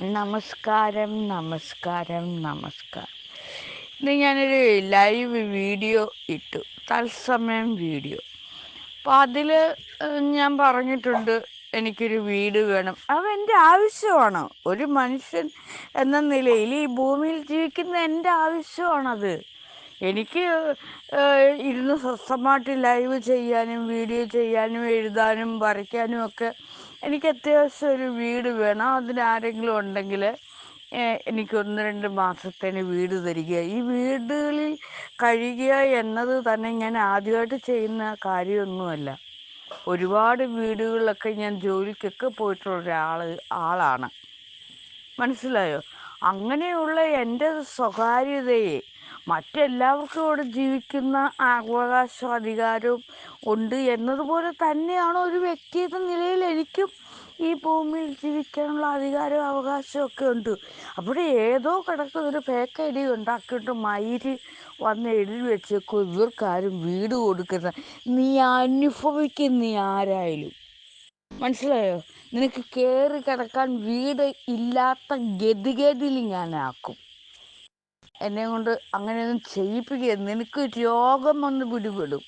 നമസ്കാരം നമസ്കാരം നമസ്കാരം. ഇന്ന് ഞാനൊരു ലൈവ് വീഡിയോ ഇട്ടു. തത്സമയം വീഡിയോ. അപ്പം അതിൽ ഞാൻ പറഞ്ഞിട്ടുണ്ട് എനിക്കൊരു വീട് വേണം. അത് എന്റെ ആവശ്യമാണ്. ഒരു മനുഷ്യൻ എന്ന നിലയിൽ ഈ ഭൂമിയിൽ ജീവിക്കുന്ന എന്റെ ആവശ്യമാണത്. എനിക്ക് ഇരുന്ന് സ്വസ്ഥമായിട്ട് ലൈവ് ചെയ്യാനും വീഡിയോ ചെയ്യാനും എഴുതാനും വരയ്ക്കാനും ഒക്കെ എനിക്ക് അത്യാവശ്യം ഒരു വീട് വേണം. അതിന് ആരെങ്കിലും ഉണ്ടെങ്കിൽ എനിക്ക് ഒന്ന് രണ്ട് മാസത്തേന് വീട് തരിക. ഈ വീടുകളിൽ കഴിയുക എന്നത് തന്നെ ഞാൻ ആദ്യമായിട്ട് ചെയ്യുന്ന കാര്യമൊന്നുമല്ല. ഒരുപാട് വീടുകളിലൊക്കെ ഞാൻ ജോലിക്കൊക്കെ പോയിട്ടുള്ള ഒരാൾ ആളാണ്. മനസ്സിലായോ? അങ്ങനെയുള്ള എന്റെ സ്വകാര്യതയെ മറ്റെല്ലാവർക്കും ഇവിടെ ജീവിക്കുന്ന അവകാശവും അധികാരവും ഉണ്ട് എന്നതുപോലെ തന്നെയാണ് ഒരു വ്യക്തി എന്ന നിലയിൽ എനിക്കും ഈ ഭൂമിയിൽ ജീവിക്കാനുള്ള അധികാരവും അവകാശവും ഒക്കെ ഉണ്ട്. അവിടെ ഏതോ കിടക്കുന്ന ഒരു പേക്കടി ഉണ്ടാക്കിയിട്ട് മയിര് വന്ന് എഴുതി വെച്ചേക്കും ഇവർക്കാരും വീട് കൊടുക്കുന്ന. നീ അനുഭവിക്കുന്ന നീ ആരായാലും. മനസ്സിലായോ? നിനക്ക് കയറി കിടക്കാൻ വീട് ഇല്ലാത്ത ഗതികേടിൽ ഞാനാക്കും. എന്നെ കൊണ്ട് അങ്ങനെയൊന്നും ചെയ്യിപ്പിക്കുക നിനക്ക് രോഗം വന്ന് പിടിപെടും.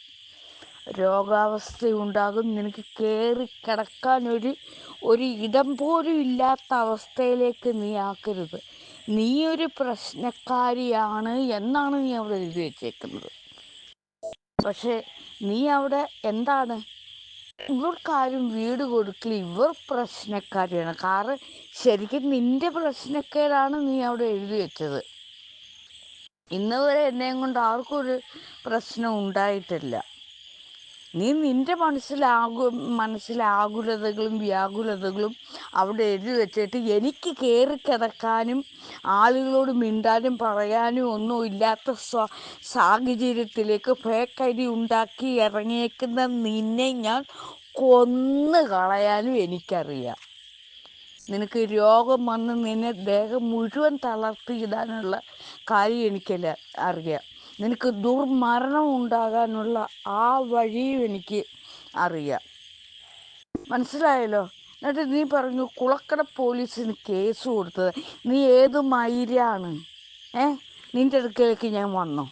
രോഗാവസ്ഥ ഉണ്ടാകും നിനക്ക് കയറി കിടക്കാൻ ഒരു ഒരു ഇടം പോലും ഇല്ലാത്ത അവസ്ഥയിലേക്ക് നീ ആക്കരുത്. നീ ഒരു പ്രശ്നക്കാരിയാണ് എന്നാണ് നീ അവിടെ എഴുതി വെച്ചേക്കുന്നത്. പക്ഷേ നീ അവിടെ എന്താണ്? ഇവർക്കാരും വീട് കൊടുക്കില്ല ഇവർ പ്രശ്നക്കാരിയാണ്. കാറ് ശരിക്കും നിന്റെ പ്രശ്നക്കേടാണ് നീ അവിടെ എഴുതി വെച്ചത്. ഇന്ന് വരെ എന്നെയും കൊണ്ട് ആർക്കും ഒരു പ്രശ്നം ഉണ്ടായിട്ടില്ല. നീ നിന്റെ മനസ്സിലാകു മനസ്സിലാകുലതകളും വ്യാകുലതകളും അവിടെ എഴുതി വെച്ചിട്ട് എനിക്ക് കയറി കിടക്കാനും ആളുകളോട് മിണ്ടാനും പറയാനും ഒന്നും ഇല്ലാത്ത സ്വ സാഹചര്യത്തിലേക്ക് ഫേക്കരി ഉണ്ടാക്കി ഇറങ്ങിയേക്കുന്ന നിന്നെ ഞാൻ കൊന്നു കളയാനും എനിക്കറിയാം. നിനക്ക് രോഗം വന്ന് നിന്നെ ദേഹം മുഴുവൻ തളർത്തിയിടാനുള്ള കാര്യം എനിക്കല്ല അറിയാം. നിനക്ക് ദുർമരണം ഉണ്ടാകാനുള്ള ആ വഴിയും എനിക്ക് അറിയാം. മനസ്സിലായല്ലോ? എന്നിട്ട് നീ പറഞ്ഞു കുളക്കട പോലീസിന് കേസ് കൊടുത്തത്. നീ ഏത് മൈരാണ് ഏ? നിന്റെ അടുക്കലേക്ക് ഞാൻ വന്നു?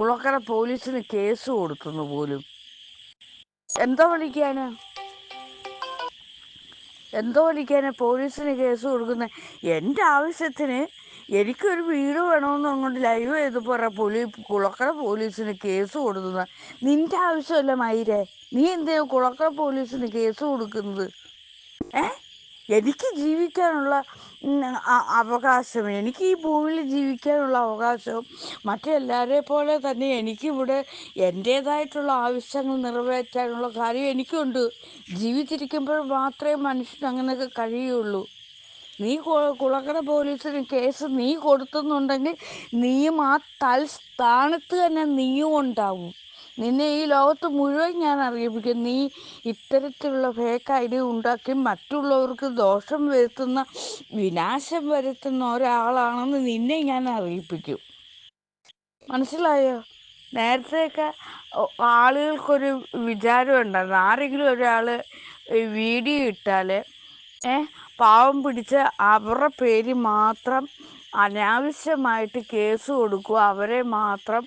കുളക്കട പോലീസിന് കേസ് കൊടുക്കുന്നു പോലും. എന്താ വിളിക്കാന്? എന്തോ വിളിക്കാന് പോലീസിന് കേസ് കൊടുക്കുന്നത് എന്റെ ആവശ്യത്തിന് എനിക്കൊരു വീട് വേണമെന്ന് അങ്ങോട്ട് ലൈവ് ചെയ്ത് പറ പോലീ കുളക്കട പോലീസിന് കേസ് കൊടുക്കുന്ന. നിന്റെ ആവശ്യമല്ല മൈരേ നീ എന്തിനാ കുളക്കട പോലീസിന് കേസ് കൊടുക്കുന്നത്? ഏ? എനിക്ക് ജീവിക്കാനുള്ള അവകാശം. എനിക്ക് ഈ ഭൂമിയിൽ ജീവിക്കാനുള്ള അവകാശവും മറ്റെല്ലാവരെ പോലെ തന്നെ എനിക്കിവിടെ എന്റേതായിട്ടുള്ള ആവശ്യങ്ങൾ നിറവേറ്റാനുള്ള കാര്യം എനിക്കുണ്ട്. ജീവിച്ചിരിക്കുമ്പോൾ മാത്രമേ മനുഷ്യന് അങ്ങനെയൊക്കെ കഴിയുള്ളൂ. നീ കുളക്കട പോലീസിന് കേസ് നീ കൊടുത്തെന്നുണ്ടെങ്കിൽ നീയും ആ തൽസ്ഥാനത്ത് തന്നെ നീയും ഉണ്ടാവും. നിന്നെ ഈ ലോകത്ത് മുഴുവൻ ഞാൻ അറിയിപ്പിക്കും. നീ ഇത്തരത്തിലുള്ള ഫേക്ക് ഐ ഡി ഉണ്ടാക്കി മറ്റുള്ളവർക്ക് ദോഷം വരുത്തുന്ന വിനാശം വരുത്തുന്ന ഒരാളാണെന്ന് നിന്നെ ഞാൻ അറിയിപ്പിക്കും. മനസ്സിലായോ? നേരത്തെയൊക്കെ ആളുകൾക്കൊരു വിചാരം ഉണ്ടായിരുന്നു. ആരെങ്കിലും ഒരാൾ വീഡിയോ ഇട്ടാൽ ഏ പാവം പിടിച്ച് അവരുടെ പേര് മാത്രം അനാവശ്യമായിട്ട് കേസ് കൊടുക്കുക അവരെ മാത്രം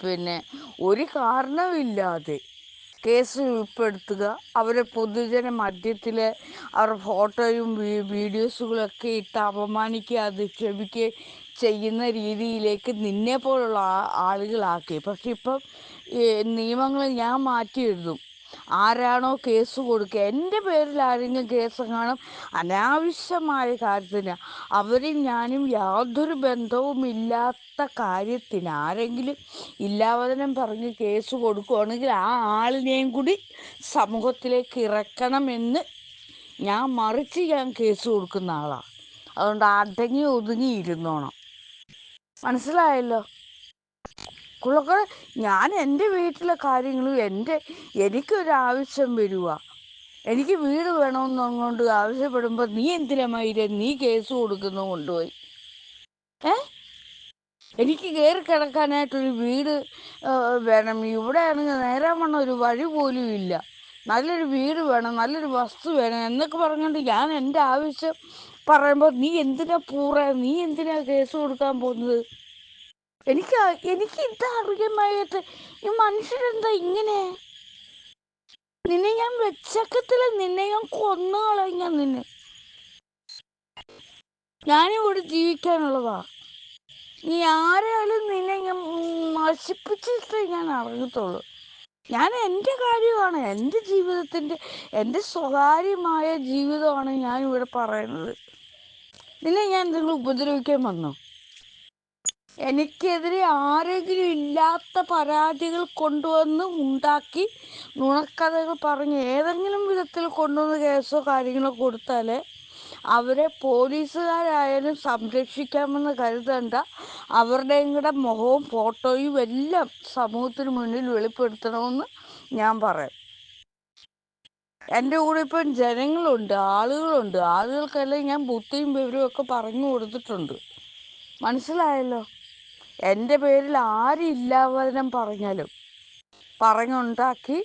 പിന്നെ ഒരു കാരണവുമില്ലാതെ കേസ് ഉൾപ്പെടുത്തുക അവരെ പൊതുജന മധ്യത്തിൽ അവരുടെ ഫോട്ടോയും വീഡിയോസുകളൊക്കെ ഇട്ട് അപമാനിക്കുക അധിക്ഷേപിക്കുകയും ചെയ്യുന്ന രീതിയിലേക്ക് നിന്നെ പോലുള്ള ആളുകളാക്കി. പക്ഷെ ഇപ്പം നിയമങ്ങൾ ഞാൻ മാറ്റി എഴുതും ആരാണോ കേസ് കൊടുക്കുക. എന്റെ പേരിൽ ആരെങ്കിലും കേസ് കാണും? അനാവശ്യമായ കാര്യത്തിന്. അവരും ഞാനും യാതൊരു ബന്ധവും ഇല്ലാത്ത കാര്യത്തിന്. ആരെങ്കിലും ഇല്ലാവതനം പറഞ്ഞ് കേസ് കൊടുക്കുകയാണെങ്കിൽ ആ ആളിനെയും കൂടി സമൂഹത്തിലേക്ക് ഇറക്കണമെന്ന് ഞാൻ മറിച്ച് ഞാൻ കേസ് കൊടുക്കുന്ന ആളാണ് അതുകൊണ്ട് അടങ്ങി ഒതുങ്ങി ഇരുന്നോണം. മനസ്സിലായല്ലോ? കുളക്കട ഞാൻ എന്റെ വീട്ടിലെ കാര്യങ്ങളും എന്റെ എനിക്കൊരാവശ്യം വരുക എനിക്ക് വീട് വേണമെന്നുകൊണ്ട് ആവശ്യപ്പെടുമ്പോൾ നീ എന്തിനാ മയിരെ നീ കേസ് കൊടുക്കുന്നു കൊണ്ടുപോയി? ഏ? എനിക്ക് കയറി കിടക്കാനായിട്ടൊരു വീട് വേണം. ഇവിടെ ആണെങ്കിൽ നേരാൻ വണ്ണം ഒരു വഴി പോലും ഇല്ല. നല്ലൊരു വീട് വേണം നല്ലൊരു വസ്തു വേണം എന്നൊക്കെ പറഞ്ഞുകൊണ്ട് ഞാൻ എന്റെ ആവശ്യം പറയുമ്പോൾ നീ എന്തിനാ പൂറ? നീ എന്തിനാ കേസ് കൊടുക്കാൻ പോകുന്നത്? എനിക്ക് എനിക്ക് ഇത് അറിയമായിട്ട് ഈ മനുഷ്യരെന്താ ഇങ്ങനെ? നിന്നെ ഞാൻ വെച്ചക്കത്തില്ല. നിന്നെ ഞാൻ കൊന്നു കളഞ്ഞ നിന്നെ. ഞാനിവിടെ ജീവിക്കാനുള്ളതാ. നീ ആരെയാലും നിന്നെ ഞാൻ നശിപ്പിച്ചിട്ടേ ഞാൻ അറിയത്തുള്ളൂ. ഞാൻ എന്റെ കാര്യമാണ്. എന്റെ ജീവിതത്തിന്റെ എന്റെ സ്വകാര്യമായ ജീവിതമാണ് ഞാൻ ഇവിടെ പറയുന്നത്. നിന്നെ ഞാൻ എന്തെങ്കിലും ഉപദ്രവിക്കാൻ വന്നോ? എനിക്കെതിരെ ആരെങ്കിലും ഇല്ലാത്ത പരാതികൾ കൊണ്ടുവന്ന് ഉണ്ടാക്കി നുണക്കഥകൾ പറഞ്ഞ് ഏതെങ്കിലും വിധത്തിൽ കൊണ്ടുവന്ന് കേസോ കാര്യങ്ങളോ കൊടുത്താൽ അവരെ പോലീസുകാരായാലും സംരക്ഷിക്കാമെന്ന് കരുതണ്ട. അവരുടെയും കൂടെ മുഖവും ഫോട്ടോയും എല്ലാം സമൂഹത്തിന് മുന്നിൽ വെളിപ്പെടുത്തണമെന്ന് ഞാൻ പറയാം. എന്റെ കൂടെ ഇപ്പം ജനങ്ങളുണ്ട് ആളുകളുണ്ട്. ആളുകൾക്കെല്ലാം ഞാൻ ബുദ്ധിയും വിവരവും ഒക്കെ പറഞ്ഞു കൊടുത്തിട്ടുണ്ട്. മനസ്സിലായല്ലോ? എന്റെ പേരിൽ ആരില്ലാവനം പറഞ്ഞാലും. പറഞ്ഞുണ്ടാക്കി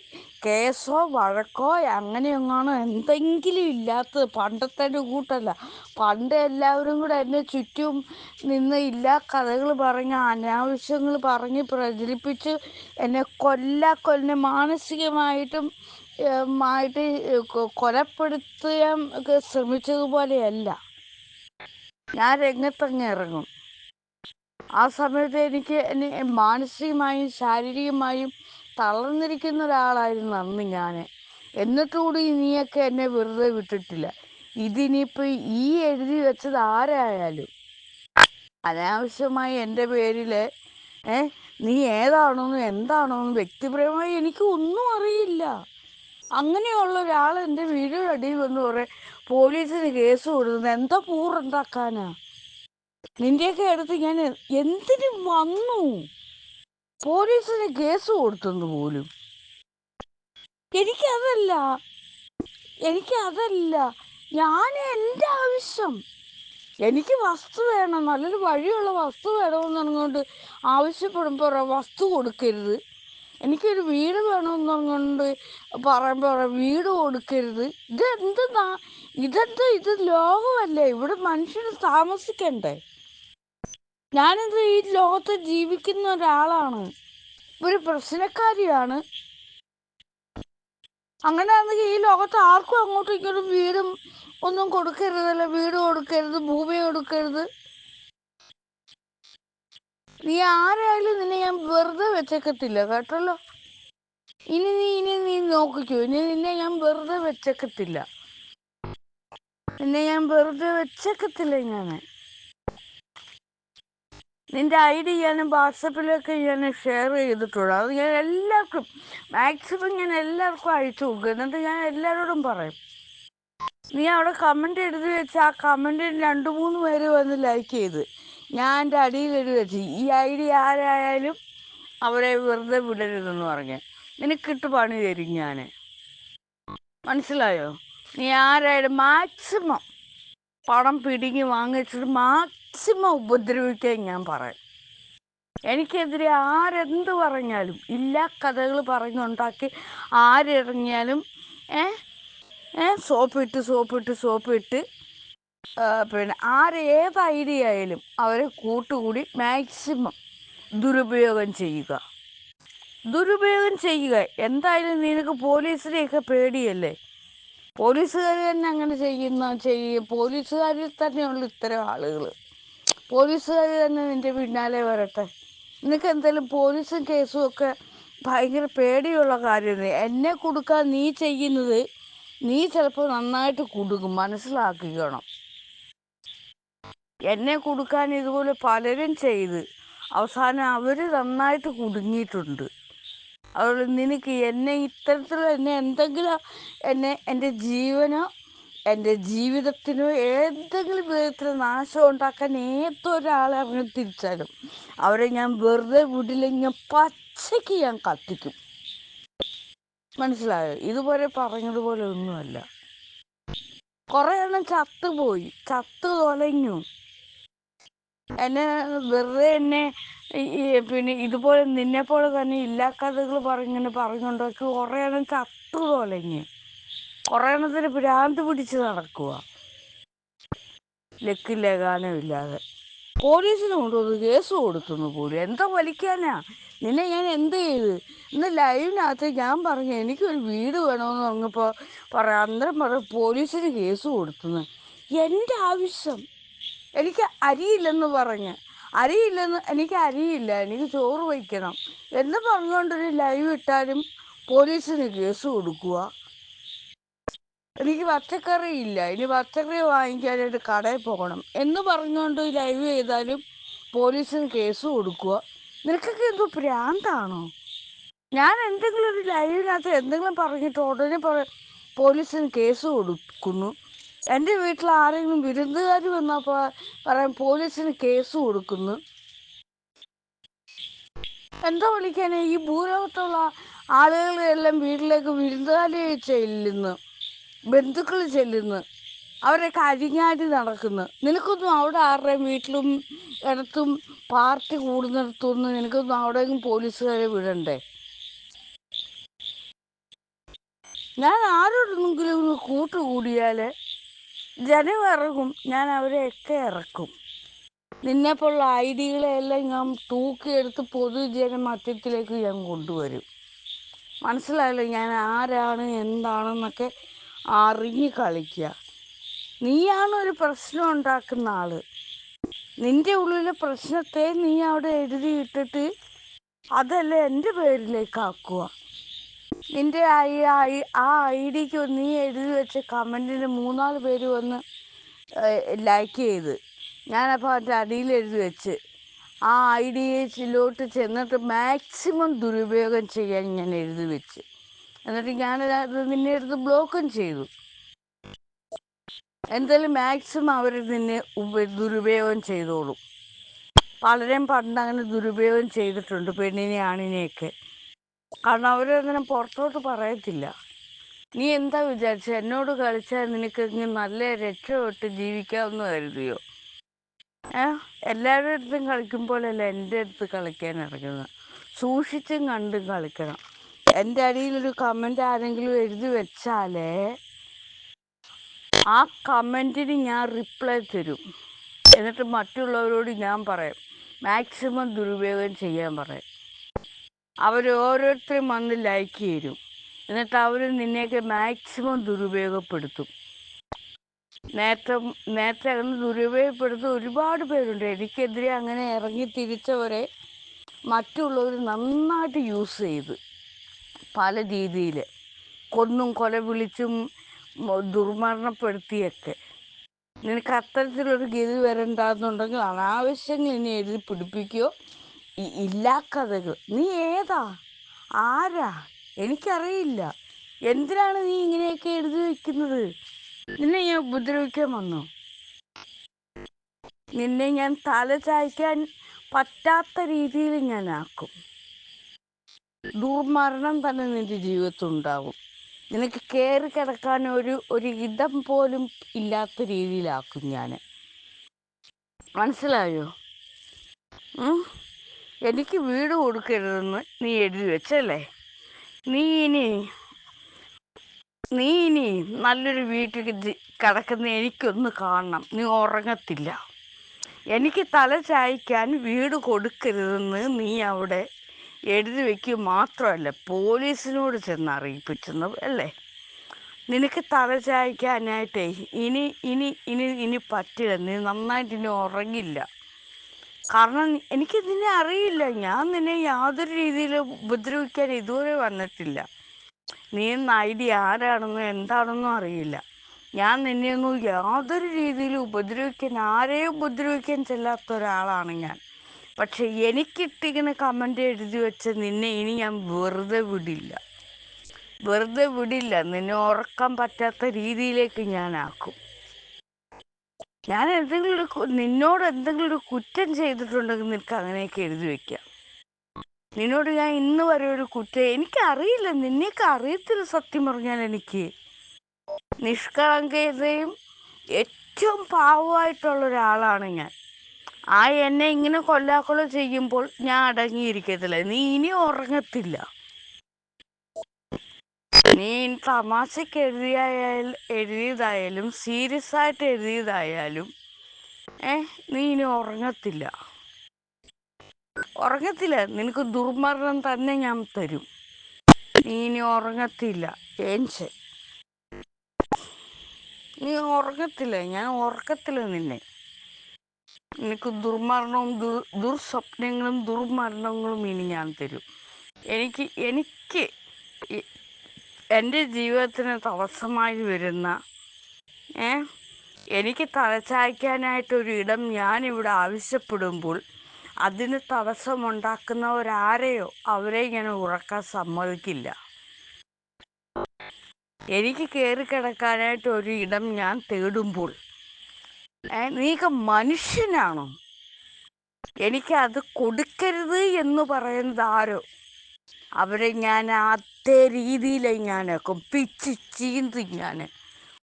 കേസോ വഴക്കോ അങ്ങനെയൊങ്ങാണോ എന്തെങ്കിലും ഇല്ലാത്തത്. പണ്ടത്തെ കൂട്ടല്ല. പണ്ട് എല്ലാവരും കൂടെ എന്നെ ചുറ്റും നിന്ന് ഇല്ലാ കഥകൾ പറഞ്ഞ് അനാവശ്യങ്ങൾ പറഞ്ഞ് പ്രചരിപ്പിച്ച് എന്നെ കൊല്ല കൊല്ല മാനസികമായിട്ടും ആയിട്ട് കൊലപ്പെടുത്താൻ ശ്രമിച്ചതുപോലെയല്ല. ഞാൻ രംഗത്തങ്ങ് ഇറങ്ങും. ആ സമയത്ത് എനിക്ക് എന്നെ മാനസികമായും ശാരീരികമായും തളർന്നിരിക്കുന്ന ഒരാളായിരുന്നു അന്ന് ഞാൻ എന്നിട്ട് കൂടി നീയൊക്കെ എന്നെ വെറുതെ വിട്ടിട്ടില്ല. ഇതിനിപ്പോൾ ഈ എഴുതി വെച്ചത് ആരായാലും? അനാവശ്യമായി എന്റെ പേരിൽ ഏ നീ ഏതാണോന്ന് എന്താണോന്ന് വ്യക്തിപരമായി എനിക്ക് ഒന്നും അറിയില്ല. അങ്ങനെയുള്ള ഒരാൾ എന്റെ വീടിനടിയിൽ വന്ന് പറയും പോലീസിന് കേസ് കൊടുക്കുന്നത് എന്താ പൂറുണ്ടാക്കാനാ? നിന്റെയൊക്കെ അടുത്ത് ഞാൻ എന്തിനു വന്നു? പോലീസിന് കേസ് കൊടുത്തെന്ന് പോലും. എനിക്കതല്ല. എനിക്കതല്ല. ഞാൻ എന്റെ ആവശ്യം. എനിക്ക് വസ്തു വേണം. നല്ലൊരു വഴിയുള്ള വസ്തു വേണമെന്ന് പറഞ്ഞുകൊണ്ട് ആവശ്യപ്പെടുമ്പോൾ വസ്തു കൊടുക്കരുത്. എനിക്കൊരു വീട് വേണമെന്ന് പറഞ്ഞുകൊണ്ട് പറയുമ്പോൾ വീട് കൊടുക്കരുത്. ഇതെന്താ? ഇതെന്താ? ഇത് ലോകമല്ലേ? ഇവിടെ മനുഷ്യന് താമസിക്കണ്ടേ? ഞാനിത് ഈ ലോകത്ത് ജീവിക്കുന്ന ഒരാളാണ്. ഒരു പ്രശ്നക്കാരിയാണ്. അങ്ങനെയാണെങ്കിൽ ഈ ലോകത്ത് ആർക്കും അങ്ങോട്ടും ഇങ്ങോട്ടും വീടും ഒന്നും കൊടുക്കരുതല്ലോ. വീട് കൊടുക്കരുത് ഭൂമി കൊടുക്കരുത്. നീ ആരായാലും നിന്നെ ഞാൻ വെറുതെ വെച്ചേക്കത്തില്ല കേട്ടല്ലോ? ഇനി നീ ഇനി നീ നോക്കിക്കോ. ഇനി നിന്നെ ഞാൻ വെറുതെ വെച്ചേക്കത്തില്ല. നിന്നെ ഞാൻ വെറുതെ വെച്ചേക്കത്തില്ല ഞാൻ നിന്റെ ഐ ഡി ഞാൻ വാട്സപ്പിലൊക്കെ ഞാൻ ഷെയർ ചെയ്തിട്ടുള്ളൂ. അത് ഞാൻ എല്ലാവർക്കും മാക്സിമം ഞാൻ എല്ലാവർക്കും അയച്ചു കൊടുക്കും. എന്നിട്ട് ഞാൻ എല്ലാവരോടും പറയും. നീ അവിടെ കമന്റ് എഴുതി വെച്ച് ആ കമന്റിന് രണ്ട് മൂന്ന് പേര് വന്ന് ലൈക്ക് ചെയ്ത്. ഞാൻ എന്റെ അടിയിൽ എഴുതി വെച്ച്. ഈ ഐ ഡി ആരായാലും അവരെ വെറുതെ വിടരുതെന്ന് പറഞ്ഞ്. നിനക്കിട്ട് പണി തരും ഞാൻ മനസ്സിലായോ? നീ ആരായാലും മാക്സിമം പണം പിടിങ്ങി വാങ്ങിച്ചിട്ട് മാക്സിമം ഉപദ്രവിക്കാൻ ഞാൻ പറയും. എനിക്കെതിരെ ആരെന്ത് പറഞ്ഞാലും ഇല്ലാ കഥകൾ പറഞ്ഞുണ്ടാക്കി ആരിറങ്ങിയാലും ഏ? ഏ? സോപ്പിട്ട് സോപ്പിട്ട് സോപ്പിട്ട് പിന്നെ ആര് ഏത് ഐഡിയ ആയാലും അവരെ കൂട്ടുകൂടി മാക്സിമം ദുരുപയോഗം ചെയ്യുക. ദുരുപയോഗം ചെയ്യുക. എന്തായാലും നിനക്ക് പോലീസിനെയൊക്കെ പേടിയല്ലേ? പോലീസുകാർ തന്നെ അങ്ങനെ ചെയ്യുന്ന ചെയ്യുക പോലീസുകാരിൽ തന്നെയുള്ള ഇത്തരം ആളുകൾ പോലീസുകാർ തന്നെ നിന്റെ പിന്നാലെ വരട്ടെ. നിനക്ക് എന്തായാലും പോലീസും കേസും ഒക്കെ ഭയങ്കര പേടിയുള്ള കാര്യമാണ് എന്നെ കൊടുക്കാൻ നീ ചെയ്യുന്നത് നീ ചിലപ്പോൾ നന്നായിട്ട് കുടുങ്ങും. മനസ്സിലാക്കിക്കണം. എന്നെ കൊടുക്കാൻ ഇതുപോലെ പലരും ചെയ്ത് അവസാനം അവർ നന്നായിട്ട് കുടുങ്ങിയിട്ടുണ്ട്. അതുകൊണ്ട് നിനക്ക് എന്നെ ഇത്തരത്തിൽ എന്നെ എന്തെങ്കിലും എന്നെ എന്റെ ജീവനോ എന്റെ ജീവിതത്തിന് ഏതെങ്കിലും വിധത്തിൽ നാശം ഉണ്ടാക്കാൻ ഏതൊരാളെ അവനെ തിരിച്ചാലും അവരെ ഞാൻ വെറുതെ വിടില്ലെങ്കിൽ പച്ചയ്ക്ക് ഞാൻ കത്തിക്കും. മനസ്സിലായോ? ഇതുപോലെ പറഞ്ഞതുപോലെ ഒന്നുമല്ല. കുറേ എണ്ണം ചത്തുപോയി ചത്തു തൊലഞ്ഞു. എന്നെ വെറുതെ എന്നെ പിന്നെ ഇതുപോലെ നിന്നെപ്പോലെ തന്നെ ഇല്ലാ കഥകൾ പറഞ്ഞിങ്ങനെ പറഞ്ഞുണ്ടാക്കി കുറേ എണ്ണം ചത്തു തൊലഞ്ഞ്. കുറേ എണ്ണത്തിന് ഭ്രാന്ത് പിടിച്ച് നടക്കുക ലക്കില്ല ലഗാനും ഇല്ലാതെ. പോലീസിന് കൊണ്ടുവന്ന് കേസ് കൊടുത്തുന്നു പോലും. എന്താ വലിക്കാനാ? നിന്നെ ഞാൻ എന്ത് ചെയ്ത്? ഇന്ന് ലൈവിനകത്ത് ഞാൻ പറഞ്ഞു എനിക്കൊരു വീട് വേണമെന്ന് പറഞ്ഞപ്പോൾ പറയാം അന്നേരം പറഞ്ഞു പോലീസിന് കേസ് കൊടുത്തുന്നു. എന്റെ ആവശ്യം. എനിക്ക് അരിയില്ലെന്ന് പറഞ്ഞ്. അരിയില്ലെന്ന് എനിക്ക് അരിയില്ല. എനിക്ക് ചോറ് വയ്ക്കണം. എന്ന് പറഞ്ഞുകൊണ്ടൊരു ലൈവ് ഇട്ടാലും പോലീസിന് കേസ് കൊടുക്കുക എനിക്ക് പച്ചക്കറി ഇല്ല. ഇനി പച്ചക്കറി വാങ്ങിക്കാനായിട്ട് കടയിൽ പോകണം. എന്ന് പറഞ്ഞുകൊണ്ട് ലൈവ് ചെയ്താലും പോലീസിന് കേസ് കൊടുക്കുക നിനക്കൊക്കെ എന്തോ പ്രാന്താണോ ഞാൻ എന്തെങ്കിലും ഒരു ലൈവിനകത്ത് എന്തെങ്കിലും പറഞ്ഞിട്ട് ഉടനെ പറ പോലീസിന് കേസ് കൊടുക്കുന്നു. എന്റെ വീട്ടിൽ ആരെങ്കിലും വിരുന്നുകാർ വന്നപ്പോൾ പറയാൻ പോലീസിന് കേസ് കൊടുക്കുന്നു. എന്താ വിളിക്കാനേ ഈ ഭൂലോകത്തുള്ള ആളുകളെല്ലാം വീട്ടിലേക്ക് വിരുന്നുകാരെ ചെല്ലുന്നു. ബന്ധുക്കൾ ചെല്ലുന്നു. അവരെ കരിങ്ങാടി നടക്കുന്നു. നിനക്കൊന്നും അവിടെ ആരുടെയും വീട്ടിലും ഇടത്തും പാർട്ടി കൂടുന്നിടത്തൊന്നും നിനക്കൊന്നും അവിടെയും പോലീസുകാരെ വിടണ്ടേ? ഞാൻ ആരോടെങ്കിലും ഒന്ന് കൂട്ടുകൂടിയാൽ ജനം ഇറങ്ങും ഞാൻ അവരെയൊക്കെ ഇറക്കും. നിന്നെപ്പോലുള്ള ഐഡിയകളെല്ലാം ഞാൻ തൂക്കിയെടുത്ത് പൊതുജന മധ്യത്തിലേക്ക് ഞാൻ കൊണ്ടുവരും. മനസ്സിലായല്ലോ? ഞാൻ ആരാണ് എന്താണെന്നൊക്കെ അറിഞ്ഞ് കളിക്കുക നീയാണ് ഒരു പ്രശ്നം ഉണ്ടാക്കുന്ന ആൾ. നിന്റെ ഉള്ളിലെ പ്രശ്നത്തെ നീ അവിടെ എഴുതിയിട്ടിട്ട് അതല്ല എന്റെ പേരിലേക്ക് ആക്കുക. നിന്റെ ആ ഐ ഡിക്ക് നീ എഴുതി വെച്ച കമന്റിന് മൂന്നാൽ പേര് വന്ന് ലൈക്ക് ചെയ്ത്. ഞാനപ്പോൾ അതിന്റെ അടിയിൽ എഴുതി വെച്ച്. ആ ഐ ഡിയിലോട്ട് ചെന്നിട്ട് മാക്സിമം ദുരുപയോഗം ചെയ്യാൻ ഞാൻ എഴുതി വെച്ച്. എന്നിട്ട് ഞാൻ അത് നിന്നെ എടുത്ത് ബ്ലോക്കും ചെയ്തു. എന്തായാലും മാക്സിമം അവർ നിന്നെ ദുരുപയോഗം ചെയ്തോളും. പലരും പണ്ട് അങ്ങനെ ദുരുപയോഗം ചെയ്തിട്ടുണ്ട് പെണ്ണിനെ ആണിനെയൊക്കെ. കാരണം അവരങ്ങനെ പുറത്തോട്ട് പറയത്തില്ല. നീ എന്താ വിചാരിച്ച? എന്നോട് കളിച്ചാൽ നിനക്ക് നല്ല രക്ഷപ്പെട്ട് ജീവിക്കാമെന്ന് കരുതിയോ? ഏ? എല്ലാവരുടെ അടുത്തും കളിക്കുമ്പോഴല്ല എന്റെ അടുത്ത് കളിക്കാൻ ഇറങ്ങുന്നത്. സൂക്ഷിച്ചും കണ്ടും കളിക്കണം. എന്റെ അടിയിലൊരു കമന്റ് ആരെങ്കിലും എഴുതി വെച്ചാലേ ആ കമന്റിന് ഞാൻ റിപ്ലൈ തരും. എന്നിട്ട് മറ്റുള്ളവരോട് ഞാൻ പറയും. മാക്സിമം ദുരുപയോഗം ചെയ്യാൻ പറയും. അവർ ഓരോരുത്തരും വന്ന് ലൈക്ക് ചെയ്യും. എന്നിട്ട് അവർ നിന്നെയൊക്കെ മാക്സിമം ദുരുപയോഗപ്പെടുത്തും. നേരത്തെ നേരത്തെ അങ്ങനെ ദുരുപയോഗപ്പെടുത്തുന്ന ഒരുപാട് പേരുണ്ട്. എനിക്കെതിരെ അങ്ങനെ ഇറങ്ങി തിരിച്ചവരെ മറ്റുള്ളവർ നന്നായിട്ട് യൂസ് ചെയ്ത്. പല രീതിയിൽ കൊന്നും കൊല വിളിച്ചും ദുർമരണപ്പെടുത്തിയൊക്കെ. നിനക്ക് അത്തരത്തിലൊരു ഗതി വരണ്ടെന്നുണ്ടെങ്കിൽ അനാവശ്യങ്ങൾ ഇനി എഴുതി പിടിപ്പിക്കുകയോ ഇല്ലാ കഥകൾ നീ ഏതാ? ആരാ? എനിക്കറിയില്ല. എന്തിനാണ് നീ ഇങ്ങനെയൊക്കെ എഴുതി വെക്കുന്നത്? നിന്നെ ഞാൻ ഉപദ്രവിക്കാൻ വന്നു? നിന്നെ ഞാൻ തല ചായ്ക്കാൻ പറ്റാത്ത രീതിയിൽ ഞാൻ ആക്കും. ദുർമരണം തന്നെ നിന്റെ ജീവിതത്തിൽ ഉണ്ടാവും നിനക്ക് കയറി കിടക്കാൻ ഒരു ഒരു ഇടം പോലും ഇല്ലാത്ത രീതിയിലാക്കും ഞാൻ മനസ്സിലായോ? എനിക്ക് വീട് കൊടുക്കരുതെന്ന് നീ എഴുതി വെച്ചല്ലേ? നീ ഇനി നീ ഇനി നല്ലൊരു വീട്ടിൽ കിടക്കുന്ന എനിക്കൊന്ന് കാണണം. നീ ഉറങ്ങത്തില്ല. എനിക്ക് തല ചായ്ക്കാൻ വീട് കൊടുക്കരുതെന്ന് നീ അവിടെ എഴുതി വെക്കുക മാത്രമല്ല പോലീസിനോട് ചെന്ന് അറിയിപ്പിച്ചെന്ന് അല്ലേ? നിനക്ക് തല ചായ്ക്കാനായിട്ടേ ഇനി ഇനി ഇനി ഇനി പറ്റില്ല. നീ നന്നായിട്ട് ഇനി ഉറങ്ങില്ല. കാരണം എനിക്ക് നിന്നെ അറിയില്ല. ഞാൻ നിന്നെ യാതൊരു രീതിയിൽ ഉപദ്രവിക്കാൻ ഇതുവരെ വന്നിട്ടില്ല. നീ എന്ന ഐഡിയ ആരാണെന്നോ എന്താണെന്നോ അറിയില്ല. ഞാൻ നിന്നെയൊന്നും യാതൊരു രീതിയിലും ഉപദ്രവിക്കാൻ ആരെയും ഉപദ്രവിക്കാൻ ചെല്ലാത്ത ഒരാളാണ് ഞാൻ. പക്ഷെ എനിക്കിട്ടിങ്ങനെ കമന്റ് എഴുതി വെച്ച നിന്നെ ഇനി ഞാൻ വെറുതെ വിടില്ല. വെറുതെ വിടില്ല. നിന്നെ ഉറക്കാൻ പറ്റാത്ത രീതിയിലേക്ക് ഞാൻ ആക്കും ഞാൻ എന്തെങ്കിലും ഒരു നിന്നോട് എന്തെങ്കിലും ഒരു കുറ്റം ചെയ്തിട്ടുണ്ടെങ്കിൽ നിനക്ക് അങ്ങനെയൊക്കെ എഴുതി വെക്കാം. നിന്നോട് ഞാൻ ഇന്ന് വരെ ഒരു കുറ്റം എനിക്കറിയില്ല. നിന്നെയൊക്കെ അറിയത്തില്ല സത്യം പറഞ്ഞാൽ എനിക്ക്. നിഷ്കളങ്കതയും ഏറ്റവും പാവമായിട്ടുള്ള ഒരാളാണ് ഞാൻ. ആ എന്നെ ഇങ്ങനെ കൊല്ലാക്കൊല ചെയ്യുമ്പോൾ ഞാൻ അടങ്ങിയിരിക്കത്തില്ല. നീ ഇനി ഉറങ്ങത്തില്ല. നീ തമാശക്ക് എഴുതിയായാൽ എഴുതിയതായാലും സീരിയസ് ആയിട്ട് എഴുതിയതായാലും ഏ നീ ഇനി ഉറങ്ങത്തില്ല. ഉറങ്ങത്തില്ല. നിനക്ക് ദുർമരണം തന്നെ ഞാൻ തരും. നീ ഇനി ഉറങ്ങത്തില്ല. ഏൻസ് നീ ഉറങ്ങത്തില്ല. ഞാൻ ഉറക്കത്തില്ല നിന്നെ. നിനക്ക് ദുർമരണവും ദുർ ദുർസ്വപ്നങ്ങളും ദുർമരണങ്ങളും ഇനി ഞാൻ തരും. എനിക്ക് എനിക്ക് എന്റെ ജീവിതത്തിന് തടസ്സമായി വരുന്ന ഏ എനിക്ക് തലച്ചായ്ക്കാനായിട്ടൊരു ഇടം ഞാനിവിടെ ആവശ്യപ്പെടുമ്പോൾ അതിന് തടസ്സമുണ്ടാക്കുന്നവരാരെയോ അവരെ ഞാൻ ഉറക്കാൻ സമ്മതിക്കില്ല. എനിക്ക് കയറി കിടക്കാനായിട്ട് ഒരു ഇടം ഞാൻ തേടുമ്പോൾ നീക്ക് മനുഷ്യനാണോ? എനിക്ക് അത് കൊടുക്കരുത് എന്ന് പറയുന്നത് ആരോ? അവരെ ഞാൻ അതേ രീതിയിൽ ഞാനാക്കും. പിച്ച് ചീന്തി ഞാൻ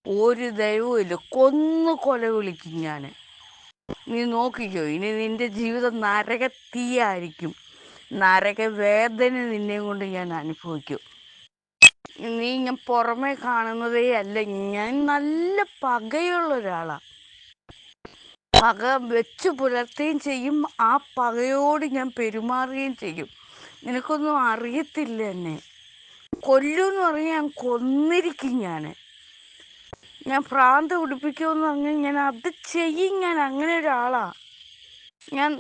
ഒരു ദൈവമില്ല കൊന്നു കൊല വിളിക്കും ഞാൻ നീ നോക്കിക്കോ ഇനി നിന്റെ ജീവിതം നരക തീയായിരിക്കും നരക വേദന നിന്നെ കൊണ്ട് ഞാൻ അനുഭവിക്കും. നീ ഞാൻ പുറമേ കാണുന്നതേ അല്ല. ഞാൻ നല്ല പകയുള്ള ഒരാളാണ് പക വെച്ച് പുലർത്തുകയും ചെയ്യും. ആ പകയോട് ഞാൻ പെരുമാറുകയും ചെയ്യും. നിനക്കൊന്നും അറിയത്തില്ല എന്നെ. കൊല്ലൂന്ന് പറഞ്ഞാൽ ഞാൻ കൊന്നിരിക്കും ഞാൻ ഞാൻ ഭ്രാന്ത് പിടിപ്പിക്കുമെന്ന് പറഞ്ഞാൽ ഞാൻ അത് ചെയ്യും. ഞാൻ അങ്ങനെ ഒരാളാണ് ഞാൻ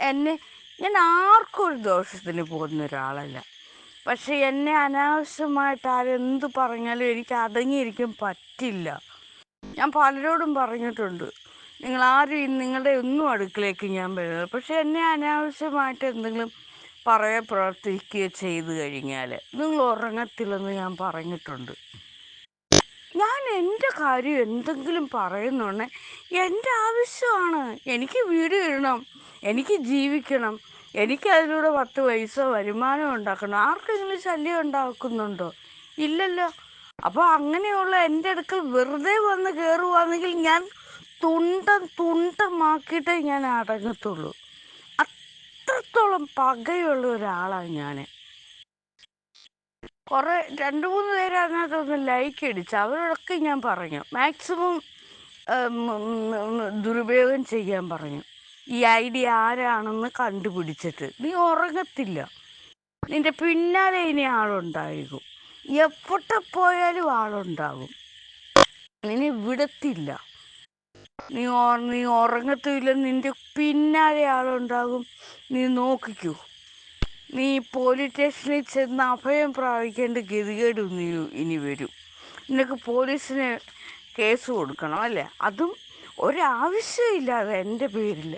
എന്നെ ഞാൻ ആർക്കും ഒരു ദോഷത്തിന് പോകുന്ന ഒരാളല്ല. പക്ഷെ എന്നെ അനാവശ്യമായിട്ട് ആരെന്ത് പറഞ്ഞാലും എനിക്ക് അടങ്ങിയിരിക്കാൻ പറ്റില്ല. ഞാൻ പലരോടും പറഞ്ഞിട്ടുണ്ട്. നിങ്ങൾ ആരും നിങ്ങളുടെ ഒന്നും അടുക്കളേക്ക് ഞാൻ വരുന്നത് പക്ഷേ എന്നെ അനാവശ്യമായിട്ട് എന്തെങ്കിലും പറയാൻ പ്രവർത്തിക്കുകയോ ചെയ്തു കഴിഞ്ഞാൽ നിങ്ങൾ ഉറങ്ങത്തില്ലെന്ന് ഞാൻ പറഞ്ഞിട്ടുണ്ട്. ഞാൻ എന്റെ കാര്യം എന്തെങ്കിലും പറയുന്നുണ്ടെ എന്റെ ആവശ്യമാണ്. എനിക്ക് വീട് ഇടണം എനിക്ക് ജീവിക്കണം എനിക്ക് അതിലൂടെ പത്ത് പൈസ വരുമാനം ഉണ്ടാക്കണം. ആർക്കെങ്കിലും ശല്യം ഉണ്ടാക്കുന്നുണ്ടോ? ഇല്ലല്ലോ. അപ്പോൾ അങ്ങനെയുള്ള എന്റെ അടുക്കൽ വെറുതെ വന്ന് കയറുവാണെങ്കിൽ ഞാൻ തുണ്ടം തുണ്ടമാക്കിയിട്ടേ ഞാൻ അടങ്ങത്തുള്ളൂ. അത്രത്തോളം പകയുള്ള ഒരാളാണ് ഞാൻ കുറേ രണ്ട് മൂന്ന് പേര് അതിനകത്തൊന്ന് ലൈക്ക് അടിച്ച് അവരോടൊക്കെ ഞാൻ പറഞ്ഞു. മാക്സിമം ദുരുപയോഗം ചെയ്യാൻ പറഞ്ഞു. ഈ ഐഡിയ ആരാണെന്ന് കണ്ടുപിടിച്ചിട്ട്. നീ ഉറങ്ങത്തില്ല. നിന്റെ പിന്നാലെ ഇനി ആളുണ്ടായിരിക്കും. എവിടെ പോയാലും ആളുണ്ടാകും നിന്നെ വിടത്തില്ല. നീ നീ ഉറങ്ങത്തില്ല നിന്റെ പിന്നാലെ ആളുണ്ടാകും. നീ നോക്കിക്കൂ. നീ പോലീസ് സ്റ്റേഷനിൽ ചെന്ന് അഭയം പ്രാപിക്കേണ്ട ഗതികേട് നീ ഇനി വരും. നിനക്ക് പോലീസിന് കേസ് കൊടുക്കണം അല്ലേ? അതും ഒരാവശ്യമില്ലാതെ എന്റെ പേരിൽ.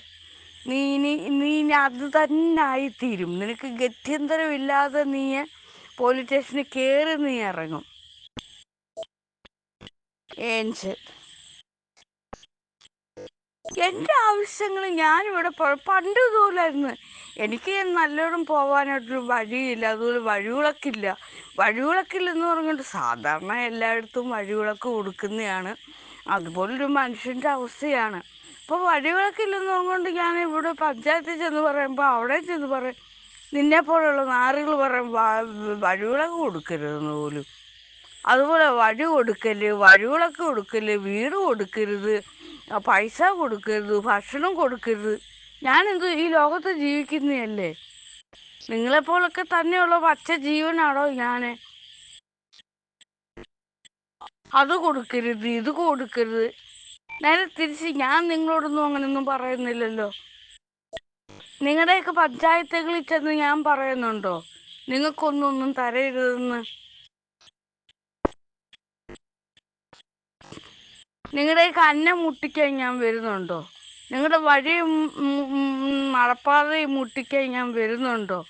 നീ ഇനി നീ ഇനി അത് തന്നെ ആയിത്തീരും. നിനക്ക് ഗത്യന്തരമില്ലാതെ നീ പോലീസ് സ്റ്റേഷനിൽ കയറി നീ ഇറങ്ങും. ഏൻസൽ എന്റെ ആവശ്യങ്ങൾ ഞാനിവിടെ പണ്ട് ഇതുപോലായിരുന്നു. എനിക്ക് നല്ലോണം പോകാനായിട്ടൊരു വഴിയില്ല. അതുപോലെ വഴിവിളക്കില്ല. വഴിവിളക്കില്ലെന്ന് പറഞ്ഞിട്ട് സാധാരണ എല്ലായിടത്തും വഴിവിളക്ക് കൊടുക്കുന്നതാണ്. അതുപോലൊരു മനുഷ്യന്റെ അവസ്ഥയാണ്. അപ്പോൾ വഴിവിളക്കില്ലെന്ന് പറഞ്ഞുകൊണ്ട് ഞാൻ ഇവിടെ പഞ്ചായത്തിൽ ചെന്ന് പറയുമ്പോൾ അവിടെ ചെന്ന് പറയും. നിന്നെ പോലെയുള്ള നാറുകൾ പറയും "വ- വഴിവിളക്ക് കൊടുക്കരുതെന്ന് പോലും. അതുപോലെ വഴി കൊടുക്കൽ വഴിവിളക്ക് കൊടുക്കൽ വീട് കൊടുക്കരുത്. പൈസ കൊടുക്കരുത് ഭക്ഷണം കൊടുക്കരുത്. ഞാനെന്ത് ഈ ലോകത്ത് ജീവിക്കുന്നതല്ലേ? നിങ്ങളെപ്പോലൊക്കെ തന്നെയുള്ള പച്ച ജീവനാണോ ഞാൻ അത് കൊടുക്കരുത് ഇത് കൊടുക്കരുത്. നേരെ തിരിച്ച് ഞാൻ നിങ്ങളോടൊന്നും അങ്ങനെയൊന്നും പറയുന്നില്ലല്ലോ. നിങ്ങളുടെയൊക്കെ പഞ്ചായത്തുകളിൽ ചെന്ന് ഞാൻ പറയുന്നുണ്ടോ? നിങ്ങൾക്കൊന്നും ഒന്നും തരരുതെന്ന്? നിങ്ങളുടെയൊക്കെ കന്നെ മുട്ടിക്കാൻ ഞാൻ വരുന്നുണ്ടോ? നിങ്ങളുടെ വഴി ഉം, മുട്ടിക്കഴിഞ്ഞാൽ വരുന്നുണ്ടോ?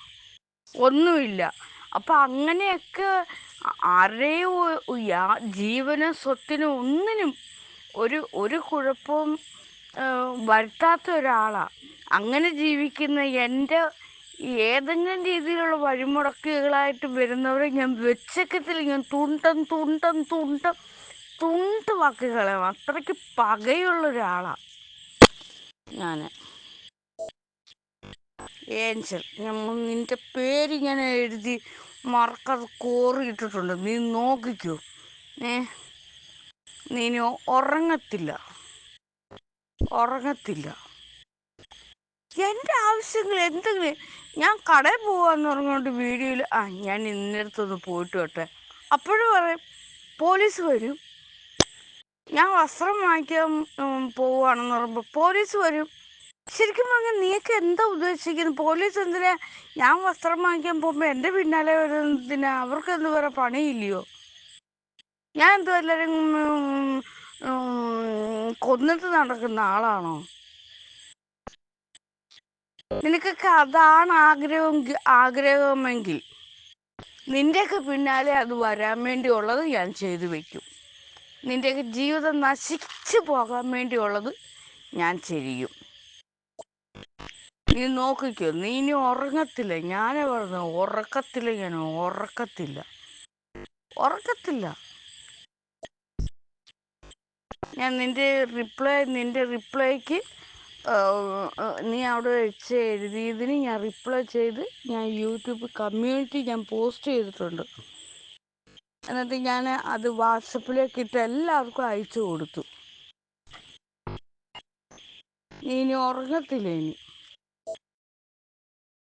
ഒന്നുമില്ല. അപ്പം അങ്ങനെയൊക്കെ ആരുടെയും ജീവന് സ്വത്തിന് ഒന്നിനും ഒരു ഒരു കുഴപ്പവും വരുത്താത്ത ഒരാളാണ് അങ്ങനെ ജീവിക്കുന്ന എന്റെ ഏതെങ്കിലും രീതിയിലുള്ള വഴിമുടക്കുകളായിട്ട് വരുന്നവരെ ഞാൻ വെച്ചക്കത്തിൽ ഞാൻ തുണ്ടം തുണ്ടം തുണ്ടം തുണ്ട് വാക്കുകളെ അത്രയ്ക്ക് പകയുള്ള ഒരാളാണ് ഞാൻ ഏഞ്ചൽ നമ്മൾ നിന്റെ പേര് ഇങ്ങനെ എഴുതി മറക്കത് കോറിയിട്ടിട്ടുണ്ട്. നീ നോക്കിക്കോ. ഏ? നീ ഉറങ്ങത്തില്ല. ഉറങ്ങത്തില്ല. എന്റെ ആവശ്യങ്ങൾ എന്തെങ്കിലും ഞാൻ കടയിൽ പോവാന്ന് പറഞ്ഞുകൊണ്ട് വീഡിയോയിൽ ആ ഞാൻ ഇന്നടത്തൊന്ന് പോയിട്ട് വട്ടെ അപ്പോഴും പറയും പോലീസ് വരും. ഞാൻ വസ്ത്രം വാങ്ങിക്കാൻ പോവുകയാണെന്ന് പറയുമ്പോൾ പോലീസ് വരും. ശരിക്കും പറഞ്ഞാൽ നീയൊക്കെ എന്താ ഉദ്ദേശിക്കുന്നത്? പോലീസ് എന്തിനാ ഞാൻ വസ്ത്രം വാങ്ങിക്കാൻ പോകുമ്പോൾ എന്റെ പിന്നാലെ വരുന്നതിനാ അവർക്ക് എന്ത് വേറെ പണിയില്ലയോ? ഞാൻ എന്തോ എല്ലാവരും കൊന്നിട്ട് നടക്കുന്ന ആളാണോ? നിനക്കൊക്കെ അതാണ് ആഗ്രഹം ആഗ്രഹമെങ്കിൽ നിന്റെയൊക്കെ പിന്നാലെ അത് വരാൻ വേണ്ടിയുള്ളത് ഞാൻ ചെയ്തു വെക്കും. നിന്റെയൊക്കെ ജീവിതം നശിച്ചു പോകാൻ വേണ്ടിയുള്ളത് ഞാൻ ചെയ്യും. നീ നോക്കിക്കോ നീ ഇനി ഉറങ്ങത്തില്ല. ഞാൻ പറഞ്ഞു ഉറക്കത്തില്ല ഞാൻ ഉറക്കത്തില്ല. ഉറക്കത്തില്ല. ഞാൻ നിന്റെ റിപ്ലൈ നിന്റെ റിപ്ലൈക്ക് നീ അവിടെ വെച്ച് എഴുതിയതിന് ഞാൻ റിപ്ലൈ ചെയ്ത് ഞാൻ യൂട്യൂബ് കമ്മ്യൂണിറ്റി ഞാൻ പോസ്റ്റ് ചെയ്തിട്ടുണ്ട്. എന്നിട്ട് ഞാൻ അത് വാട്സപ്പിലേക്ക് ഇട്ട് എല്ലാവർക്കും അയച്ചു കൊടുത്തു. ഇനി ഉറങ്ങത്തില്ല ഇനി.